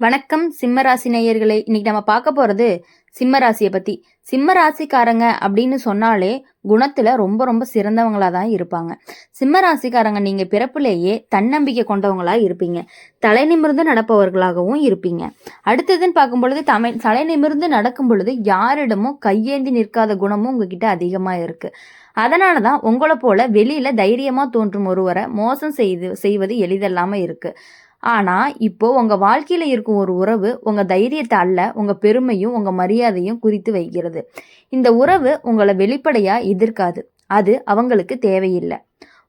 வணக்கம் சிம்மராசி நேயர்களே. இன்னைக்கு நம்ம பார்க்க போகிறது சிம்மராசியை பற்றி சிம்ம ராசிக்காரங்க அப்படின்னு சொன்னாலே குணத்தில் ரொம்ப ரொம்ப சிறந்தவங்களாக தான் இருப்பாங்க. சிம்ம ராசிக்காரங்க நீங்க பிறப்புலேயே தன்னம்பிக்கை கொண்டவங்களாக இருப்பீங்க. தலை நிமிர்ந்து நடப்பவர்களாகவும் இருப்பீங்க. அடுத்ததுன்னு பார்க்கும் பொழுது தமை தலை நிமிர்ந்து நடக்கும் பொழுது யாரிடமும் கையேந்தி நிற்காத குணமும் உங்ககிட்ட அதிகமாக இருக்குது அதனால தான் உங்களை போல வெளியில் தைரியமாக தோன்றும் ஒருவரை மோசம் செய்து செய்வது எளிதல்லாமல் இருக்குது ஆனால் இப்போ உங்கள் வாழ்க்கையில் இருக்கும் ஒரு உறவு உங்கள் தைரியத்தை அல்ல உங்கள் பெருமையும் உங்கள் மரியாதையும் குறித்து வைக்கிறது. இந்த உறவு உங்களை வெளிப்படையாக எதிர்க்காது. அது அவங்களுக்கு தேவையில்லை.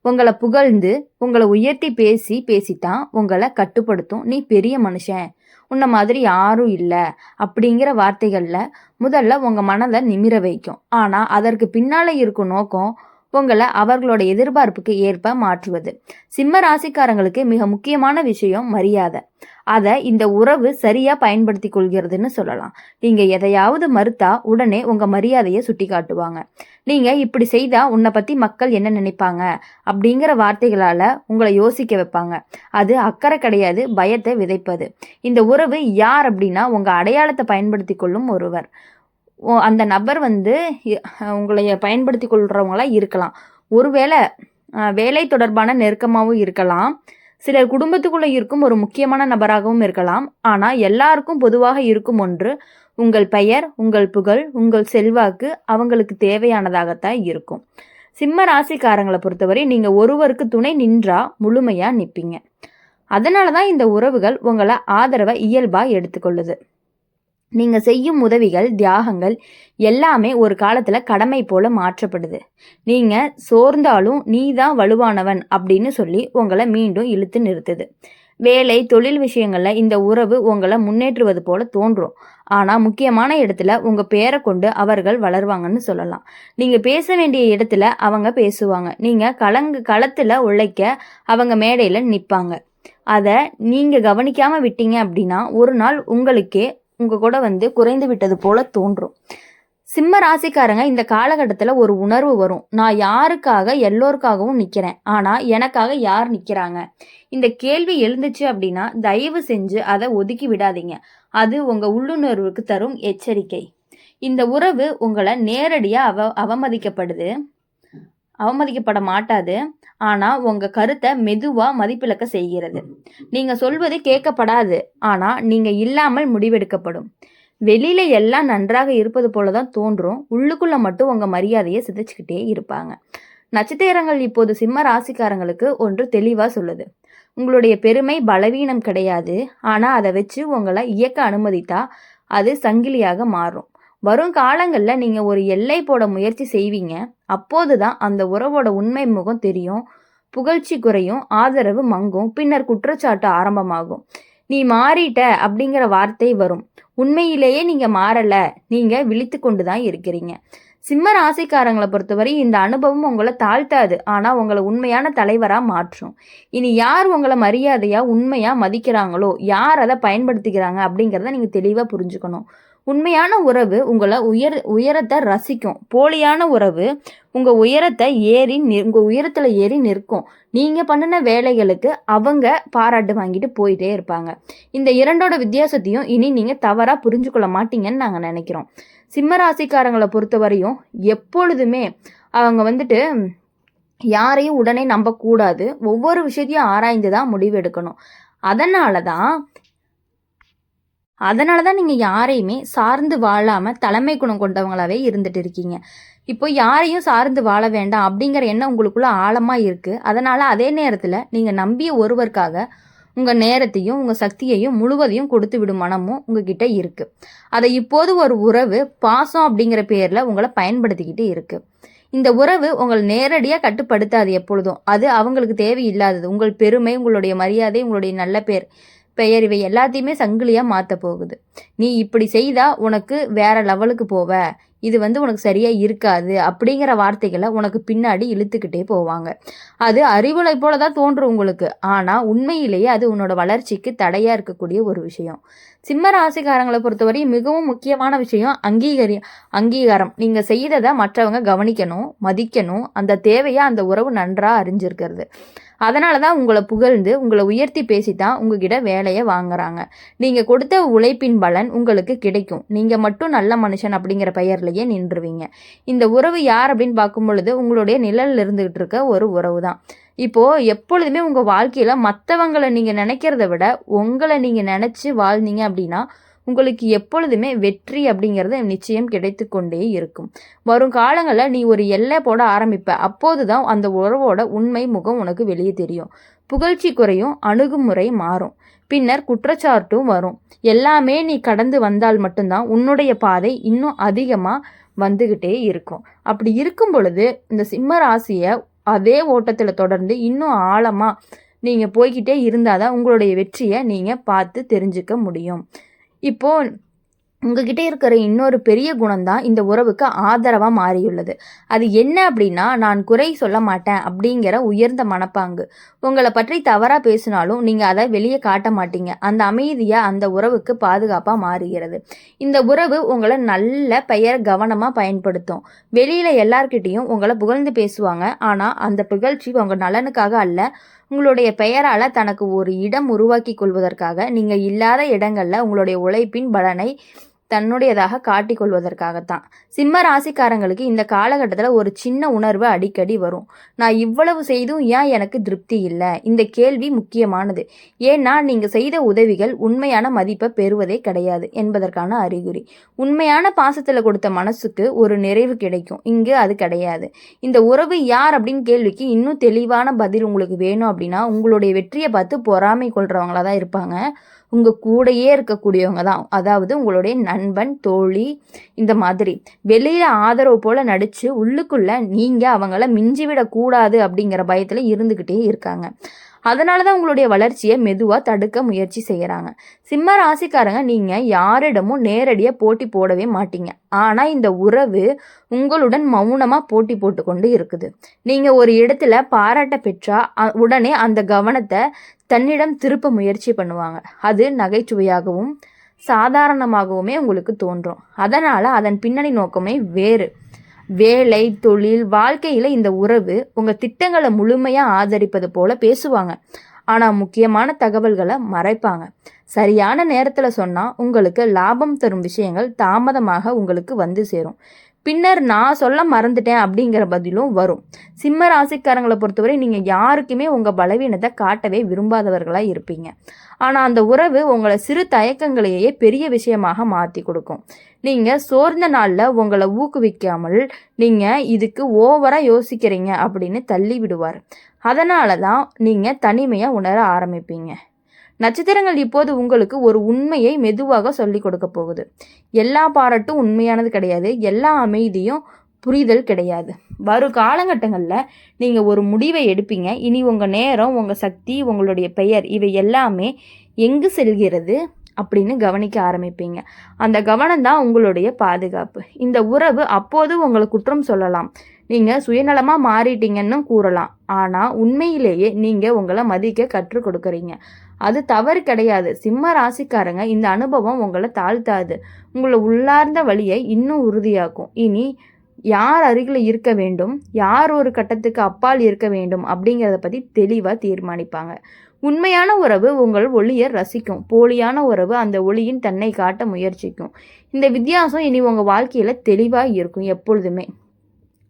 உங்களை புகழ்ந்து உங்களை உயர்த்தி பேசி பேசித்தான் உங்களை கட்டுப்படுத்தும். நீ பெரிய மனுஷன். உன்ன மாதிரி யாரும் இல்லை அப்படிங்கிற வார்த்தைகளில் முதல்ல உங்கள் மனதை நிமிர வைக்கும். ஆனால் அதற்கு பின்னால் இருக்கும் நோக்கம் உங்களை அவர்களோட எதிர்பார்ப்புக்கு ஏற்ப மாற்றுவது. சிம்ம ராசிக்காரங்களுக்கு மிக முக்கியமான விஷயம் மரியாதை. அதை இந்த உறவு சரியா பயன்படுத்தி கொள்கிறதுன்னு சொல்லலாம். நீங்க எதையாவது மறுத்தா உடனே உங்க மரியாதையை சுட்டி காட்டுவாங்க நீங்க இப்படி செய்தா உன்னை பத்தி மக்கள் என்ன நினைப்பாங்க? அப்படிங்கிற வார்த்தைகளால உங்களை யோசிக்க வைப்பாங்க. அது அக்கறை கிடையாது பயத்தை விதைப்பது. இந்த உறவு யார் அப்படின்னா உங்க அடையாளத்தை பயன்படுத்தி கொள்ளும் ஒருவர். அந்த நபர் வந்து இ- உங்களை பயன்படுத்தி கொள்கிறவங்களாக இருக்கலாம். ஒருவேளை வேலை தொடர்பான நெருக்கமாகவும் இருக்கலாம். சிலர் குடும்பத்துக்குள்ளே இருக்கும் ஒரு முக்கியமான நபராகவும் இருக்கலாம். ஆனால் எல்லாருக்கும் பொதுவாக இருக்கும் ஒன்று உங்கள் பெயர் உங்கள் புகழ் உங்கள் செல்வாக்கு அவங்களுக்கு தேவையானதாகத்தான் இருக்கும். சிம்ம ராசிக்காரங்களை பொறுத்தவரை நீங்கள் ஒருவருக்கு துணை நின்றா முழுமையாக நிற்பீங்க அதனால தான் இந்த உறவுகள் உங்களை ஆதரவை இயல்பாக எடுத்துக்கொள்ளுது. நீங்கள் செய்யும் உதவிகள் தியாகங்கள் எல்லாமே ஒரு காலத்தில் கடமை போல மாற்றப்படுது. நீங்கள் சோர்ந்தாலும் நீ தான் வலுவானவன் அப்படின்னு சொல்லி உங்களை மீண்டும் இழுத்து நிறுத்துது. வேலை தொழில் விஷயங்களில் இந்த உறவு உங்களை முன்னேற்றுவது போல தோன்றும். ஆனால் முக்கியமான இடத்துல உங்கள் பேரை கொண்டு அவர்கள் வளருவாங்கன்னு சொல்லலாம். நீங்கள் பேச வேண்டிய இடத்துல அவங்க பேசுவாங்க. நீங்கள் கலங்கு களத்தில் உழைக்க அவங்க மேடையில் நிற்பாங்க அதை நீங்கள் கவனிக்காமல் விட்டீங்க அப்படின்னா ஒரு நாள் உங்களுக்கே உங்கள் கூட வந்து குறைந்து விட்டது போல தோன்றும். சிம்ம ராசிக்காரங்க இந்த காலகட்டத்தில் ஒரு உணர்வு வரும். நான் யாருக்காக எல்லோருக்காகவும் நிற்கிறேன் ஆனால் எனக்காக யார் நிற்கிறாங்க இந்த கேள்வி எழுந்துச்சு அப்படின்னா தயவு செஞ்சு அதை ஒதுக்கி விடாதீங்க. அது உங்கள் உள்ளுணர்வுக்கு தரும் எச்சரிக்கை. இந்த உறவு உங்களை நேரடியாக அவ அவமதிக்கப்படுது. அவமதிக்கப்பட மாட்டாது. ஆனால் உங்கள் கருத்தை மெதுவாக மதிப்பிழக்க செய்கிறது. நீங்கள் சொல்வது கேட்கப்படாது. ஆனால் நீங்கள் இல்லாமல் முடிவெடுக்கப்படும். வெளியில எல்லாம் நன்றாக இருப்பது போல தான் தோன்றும். உள்ளுக்குள்ள மட்டும் உங்கள் மரியாதையை சிதைச்சுக்கிட்டே இருப்பாங்க. நட்சத்திரங்கள் இப்போது சிம்ம ராசிக்காரங்களுக்கு ஒன்று தெளிவாக சொல்லுது. உங்களுடைய பெருமை பலவீனம் கிடையாது. ஆனால் அதை வச்சு உங்களை இயக்க அனுமதித்தா அது சங்கிலியாக மாறும். வரும் காலங்களில் நீங்கள் ஒரு எல்லை போட முயற்சி செய்வீங்க. அப்போது தான் அந்த உறவோட உண்மை முகம் தெரியும். புகழ்ச்சி குறையும் ஆதரவு மங்கும் பின்னர் குற்றச்சாட்டு ஆரம்பமாகும். நீ மாறிட்ட அப்படிங்கிற வார்த்தை வரும். உண்மையிலேயே நீங்கள் மாறலை நீங்கள் விழித்து கொண்டு தான் இருக்கிறீங்க. சிம்ம ராசிக்காரங்களை பொறுத்தவரை இந்த அனுபவம் உங்களை தாழ்த்தாது. ஆனால் உங்களை உண்மையான தலைவராக மாற்றும். இனி யார் உங்களை மரியாதையாக உண்மையாக மதிக்கிறாங்களோ யார் அதை பயன்படுத்திக்கிறாங்க அப்படிங்கிறத நீங்கள் தெளிவாக புரிஞ்சுக்கணும். உண்மையான உறவு உங்களை உயர் உயரத்தை ரசிக்கும். போலியான உறவு உங்கள் உயரத்தை ஏறி நி- உங்கள் உயரத்தில் ஏறி நிற்கும். நீங்கள் பண்ணின வேலைகளுக்கு அவங்க பாராட்டு வாங்கிட்டு போயிட்டே இருப்பாங்க. இந்த இரண்டோட வித்தியாசத்தையும் இனி நீங்கள் தவறாக புரிஞ்சுக்கொள்ள மாட்டீங்கன்னு நாங்கள் நினைக்கிறோம். சிம்ம ராசிக்காரங்களை பொறுத்தவரையும் எப்பொழுதுமே அவங்க வந்துட்டு யாரையும் உடனே நம்பக்கூடாது. ஒவ்வொரு விஷயத்தையும் ஆராய்ந்து தான் முடிவு எடுக்கணும் அதனால தான் அதனால தான் நீங்கள் யாரையுமே சார்ந்து வாழாமல் தலைமை குணம் கொண்டவங்களாவே இருந்துட்டு இருக்கீங்க. இப்போ யாரையும் சார்ந்து வாழ வேண்டாம் அப்படிங்கிற எண்ணம் உங்களுக்குள்ள ஆழமாக இருக்குது அதனால் அதே நேரத்தில் நீங்கள் நம்பிய ஒருவருக்காக உங்கள் நேரத்தையும் உங்கள் சக்தியையும் முழுவதையும் கொடுத்து விடும் மனமும் உங்ககிட்ட இருக்குது அதை இப்போது ஒரு உறவு பாசம் அப்படிங்கிற பேரில் உங்களை பயன்படுத்திக்கிட்டு இருக்குது இந்த உறவு உங்களை நேரடியாக கட்டுப்படுத்தாது எப்பொழுதும். அது அவங்களுக்கு தேவையில்லாதது. உங்கள் பெருமை உங்களுடைய மரியாதை உங்களுடைய நல்ல பேர் பெயர் இவை எல்லாத்தையுமே சங்கிலியாக மாற்ற போகுது. நீ இப்படி செய்தால் உனக்கு வேற லெவலுக்கு போவ. இது வந்து உனக்கு சரியாக இருக்காது அப்படிங்கிற வார்த்தைகளை உனக்கு பின்னாடி இழுத்துக்கிட்டே போவாங்க. அது அறிவுரை போல தான் தோன்றும் உங்களுக்கு. ஆனால் உண்மையிலேயே அது உன்னோட வளர்ச்சிக்கு தடையாக இருக்கக்கூடிய ஒரு விஷயம். சிம்ம ராசிக்காரங்களை பொறுத்தவரை மிகவும் முக்கியமான விஷயம் அங்கீகரி அங்கீகாரம். நீங்கள் செய்ததை மற்றவங்க கவனிக்கணும் மதிக்கணும். அந்த தேவையை அந்த உறவு நன்றாக அறிஞ்சிருக்கிறது. அதனால தான் உங்களை புகழ்ந்து உங்களை உயர்த்தி பேசி தான் உங்ககிட்ட வேலையை வாங்குறாங்க. நீங்கள் கொடுத்த உழைப்பின் பலன் உங்களுக்கு கிடைக்கும். நீங்கள் மட்டும் நல்ல மனுஷன் அப்படிங்கிற பெயர்லையே நின்றுவீங்க. இந்த உறவு யார் அப்படின்னு பார்க்கும் பொழுது உங்களுடைய நிழலில் இருந்துகிட்டு இருக்க ஒரு உறவு தான். இப்போது எப்பொழுதுமே உங்கள் வாழ்க்கையில் மற்றவங்களை நீங்கள் நினைக்கிறத விட உங்களை நீங்கள் நினச்சி வாழ்ந்தீங்க அப்படின்னா உங்களுக்கு எப்பொழுதுமே வெற்றி அப்படிங்கிறது நிச்சயம் கிடைத்து கொண்டே இருக்கும். வரும் காலங்களில் நீ ஒரு எல்லை போட ஆரம்பிப்ப. அப்போது தான் அந்த உறவோட உண்மை முகம் உனக்கு வெளியே தெரியும். புகழ்ச்சி குறையும் அணுகுமுறை மாறும். பின்னர் குற்றச்சாட்டும் வரும். எல்லாமே நீ கடந்து வந்தால் மட்டும்தான் உன்னுடைய பாதை இன்னும் அதிகமாக வந்துக்கிட்டே இருக்கும். அப்படி இருக்கும் பொழுது இந்த சிம்ம ராசியை அதே ஓட்டத்தில் தொடர்ந்து இன்னும் ஆழமாக நீங்கள் போய்கிட்டே இருந்தால் தான் உங்களுடைய வெற்றியை நீங்கள் பார்த்து தெரிஞ்சுக்க முடியும். இப்போ உங்ககிட்ட இருக்கிற இன்னொரு பெரிய குணம் தான் இந்த உறவுக்கு ஆதரவாக மாறியுள்ளது. அது என்ன அப்படின்னா நான் குறை சொல்ல மாட்டேன் அப்படிங்கிற உயர்ந்த மனப்பாங்கு. உங்களை பற்றி தவறாக பேசினாலும் நீங்கள் அதை வெளியே காட்ட மாட்டீங்க. அந்த அமைதியாக அந்த உறவுக்கு பாதுகாப்பாக மாறுகிறது. இந்த உறவு உங்களை நல்ல பெயர் கவனமாக பயன்படுத்தும். வெளியில் எல்லார்கிட்டேயும் உங்களை புகழ்ந்து பேசுவாங்க. ஆனால் அந்த புகழ்ச்சி உங்கள் நலனுக்காக அல்ல. உங்களுடைய பெயரால் தனக்கு ஒரு இடம் உருவாக்கி கொள்வதற்காக நீங்கள் இல்லாத இடங்களில் உங்களுடைய உழைப்பின் பலனை தன்னுடையதாக காட்டிக்கொள்வதற்காகத்தான் சிம்ம ராசிக்காரங்களுக்கு இந்த காலகட்டத்தில் ஒரு சின்ன உணர்வு அடிக்கடி வரும். நான் இவ்வளவு செய்தும் ஏன் எனக்கு திருப்தி இல்லை? இந்த கேள்வி முக்கியமானது. ஏன்னா நீங்கள் செய்த உதவிகள் உண்மையான மதிப்பை பெறுவதே கிடையாது என்பதற்கான அறிகுறி. உண்மையான பாசத்தில் கொடுத்த மனசுக்கு ஒரு நிறைவு கிடைக்கும். இங்கு அது கிடையாது. இந்த உறவு யார் அப்படின்னு கேள்விக்கு இன்னும் தெளிவான பதில் உங்களுக்கு வேணும் அப்படின்னா உங்களுடைய வெற்றியை பார்த்து பொறாமை கொள்றவங்களா தான் இருப்பாங்க. உங்கள் கூடையே இருக்கக்கூடியவங்க தான். அதாவது உங்களுடைய நண்பன் தோழி இந்த மாதிரி. வெளியில் ஆதரவு போல் நடித்து உள்ளுக்குள்ளே நீங்கள் அவங்கள மிஞ்சிவிடக்கூடாது அப்படிங்கிற பயத்தில் இருந்துக்கிட்டே இருக்காங்க. அதனால தான் உங்களுடைய வளர்ச்சியை மெதுவாக தடுக்க முயற்சி செய்கிறாங்க சிம்ம ராசிக்காரங்க நீங்கள் யாரிடமும் நேரடியாக போட்டி போடவே மாட்டீங்க. ஆனால் இந்த உறவு உங்களுடன் மௌனமாக போட்டி போட்டுக்கொண்டு இருக்குது. நீங்கள் ஒரு இடத்துல பாராட்ட பெற்றா உடனே அந்த கவனத்தை தன்னிடம் திருப்ப முயற்சி பண்ணுவாங்க. அது நகைச்சுவையாகவும் சாதாரணமாகவுமே உங்களுக்கு தோன்றும். அதனால் அதன் பின்னணி நோக்கமே வேறு. வேலை தொழில் வாழ்க்கையில் இந்த உறவு உங்கள் திட்டங்களை முழுமையாக ஆதரிப்பது போல பேசுவாங்க. ஆனால் முக்கியமான தகவல்களை மறைப்பாங்க. சரியான நேரத்தில் சொன்னால் உங்களுக்கு லாபம் தரும் விஷயங்கள் தாமதமாக உங்களுக்கு வந்து சேரும். பின்னர் நான் சொல்ல மறந்துட்டேன் அப்படிங்கிற பதிலும் வரும். சிம்ம ராசிக்காரங்களை பொறுத்தவரை நீங்கள் யாருக்குமே உங்கள் பலவீனத்தை காட்டவே விரும்பாதவர்களாக இருப்பீங்க. ஆனால் அந்த உறவு உங்களை சிறு தயக்கங்களையே பெரிய விஷயமாக மாற்றி கொடுக்கும். நீங்கள் சோர்ந்த நாளில் உங்களை ஊக்குவிக்காமல் நீங்கள் இதுக்கு ஓவராக யோசிக்கிறீங்க அப்படின்னு தள்ளி விடுவார். அதனால தான் நீங்கள் தனிமையாக உணர ஆரம்பிப்பீங்க. நட்சத்திரங்கள் இப்போது உங்களுக்கு ஒரு உண்மையை மெதுவாக சொல்லிக் கொடுக்க போகுது. எல்லா பாராட்டும் உண்மையானது கிடையாது. எல்லா அமைதியும் புரிதல் கிடையாது. வரும் காலகட்டங்களில் நீங்கள் ஒரு முடிவை எடுப்பீங்க. இனி உங்கள் நேரம் உங்கள் சக்தி உங்களுடைய பெயர் இவை எல்லாமே எங்கு செல்கிறது? அப்படின்னு கவனிக்க ஆரம்பிப்பீங்க. அந்த கவனம் தான் உங்களுடைய பாதுகாப்பு. இந்த உறவு அப்போது உங்களை குற்றம் சொல்லலாம். நீங்கள் சுயநலமாக மாறிட்டீங்கன்னு கூறலாம். ஆனால் உண்மையிலேயே நீங்கள் உங்களை மதிக்க கற்றுக் கொடுக்குறீங்க. அது தவறு கிடையாது. சிம்ம ராசிக்காரங்க இந்த அனுபவம் உங்களை தாழ்த்தாது. உங்களை உள்ளார்ந்த வழியை இன்னும் உறுதியாக்கும். இனி யார் அருகில் இருக்க வேண்டும்? யார் ஒரு கட்டத்துக்கு அப்பால் இருக்க வேண்டும்? அப்படிங்கிறத பற்றி தெளிவாக தீர்மானிப்பாங்க. உண்மையான உறவு உங்கள் ஒளியை ரசிக்கும். போலியான உறவு அந்த ஒளியின் தன்னை காட்ட முயற்சிக்கும். இந்த வித்தியாசம் இனி உங்கள் வாழ்க்கையில் தெளிவாக இருக்கும் எப்பொழுதுமே.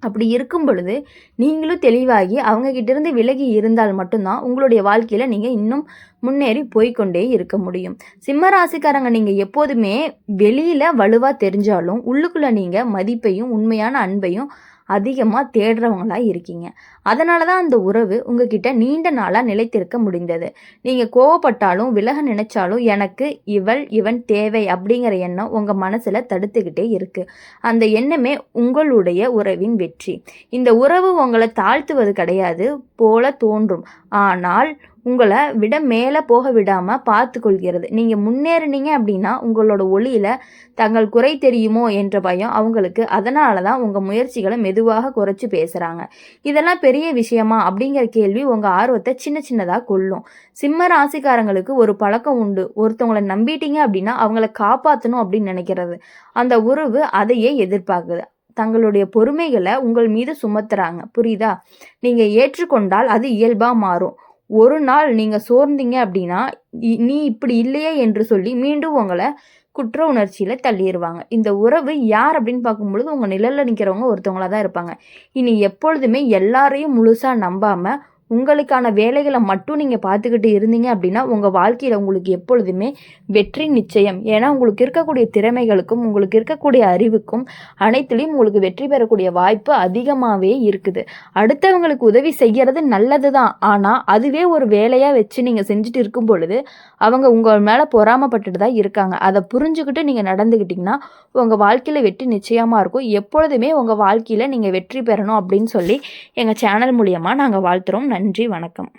அப்படி இருக்கும் பொழுது நீங்களும் தெளிவாகி அவங்கக்கிட்டேருந்து விலகி இருந்தால் மட்டும்தான் உங்களுடைய வாழ்க்கையில் நீங்கள் இன்னும் முன்னேறி போய்கொண்டே இருக்க முடியும். சிம்ம ராசிக்காரங்க நீங்கள் எப்போதுமே வெளியில் வலுவாக தெரிஞ்சாலும் உள்ளுக்குள்ளே நீங்கள் மதிப்பையும் உண்மையான அன்பையும் அதிகமாக தேடுறவங்களாக இருக்கீங்க. அதனால தான் அந்த உறவு உங்ககிட்ட நீண்ட நாளாக நிலைத்திருக்க முடிந்தது. நீங்கள் கோவப்பட்டாலும் விலக நினைச்சாலும் எனக்கு இவள் இவன் தேவை அப்படிங்கிற எண்ணம் உங்கள் மனசில் தடுத்துக்கிட்டே இருக்குது அந்த எண்ணமே உங்களுடைய உறவின் வெற்றி. இந்த உறவு உங்களை தாழ்த்துவது கிடையாது போல தோன்றும். ஆனால் உங்களை விட மேலே போக விடாமல் பார்த்து கொள்கிறது நீங்கள் முன்னேறினீங்க அப்படின்னா உங்களோட ஒளியில் தங்கள் குறை தெரியுமோ என்ற பயம் அவங்களுக்கு. அதனால தான் உங்கள் முயற்சிகளை மெதுவாக குறைச்சி பேசுகிறாங்க இதெல்லாம் பெரிய விஷயமா அப்படிங்கிற கேள்வி உங்கள் ஆர்வத்தை சின்ன சின்னதாக கொள்ளும். சிம்ம ராசிக்காரங்களுக்கு ஒரு பழக்கம் உண்டு. ஒருத்தவங்களை நம்பிட்டீங்க அப்படின்னா அவங்கள காப்பாற்றணும் அப்படின்னு நினைக்கிறது. அந்த உறவு அதையே எதிர்பார்க்குது. தங்களுடைய பொறுமைகளை உங்கள் மீது சுமத்துறாங்க. புரியுதா? நீங்கள் ஏற்றுக்கொண்டால் அது இயல்பாக மாறும். ஒரு நாள் நீங்கள் சோர்ந்தீங்க அப்படின்னா இ- நீ இப்படி இல்லையே என்று சொல்லி மீண்டும் உங்களை குற்ற உணர்ச்சியில் தள்ளிடுவாங்க இந்த உறவு யார் அப்படின்னு பார்க்கும்பொழுது உங்கள் நிழலில் நிற்கிறவங்க ஒருத்தவங்களாக தான் இருப்பாங்க. இனி எப்பொழுதுமே எல்லாரையும் முழுசாக நம்பாமல் உங்களுக்கான வேலைகளை மட்டும் நீங்கள் பார்த்துக்கிட்டு இருந்தீங்க அப்படின்னா உங்கள் வாழ்க்கையில் உங்களுக்கு எப்பொழுதுமே வெற்றி நிச்சயம். ஏன்னா உங்களுக்கு இருக்கக்கூடிய திறமைகளுக்கும் உங்களுக்கு இருக்கக்கூடிய அறிவுக்கும் அனைத்துலேயும் உங்களுக்கு வெற்றி பெறக்கூடிய வாய்ப்பு அதிகமாகவே இருக்குது. அடுத்தவங்களுக்கு உதவி செய்கிறது நல்லது தான் ஆனால் அதுவே ஒரு வேலையாக வச்சு நீங்கள் செஞ்சுட்டு இருக்கும் பொழுது அவங்க உங்கள் மேலே பொறாமப்பட்டுட்டு தான் இருக்காங்க. அதை புரிஞ்சுக்கிட்டு நீங்கள் நடந்துக்கிட்டிங்கன்னா உங்கள் வாழ்க்கையில் வெற்றி நிச்சயமாக இருக்கும். எப்பொழுதுமே உங்கள் வாழ்க்கையில் நீங்கள் வெற்றி பெறணும் அப்படின்னு சொல்லி எங்கள் சேனல் மூலியமாக நாங்கள் வாழ்த்துறோம். நன்றி வணக்கம்.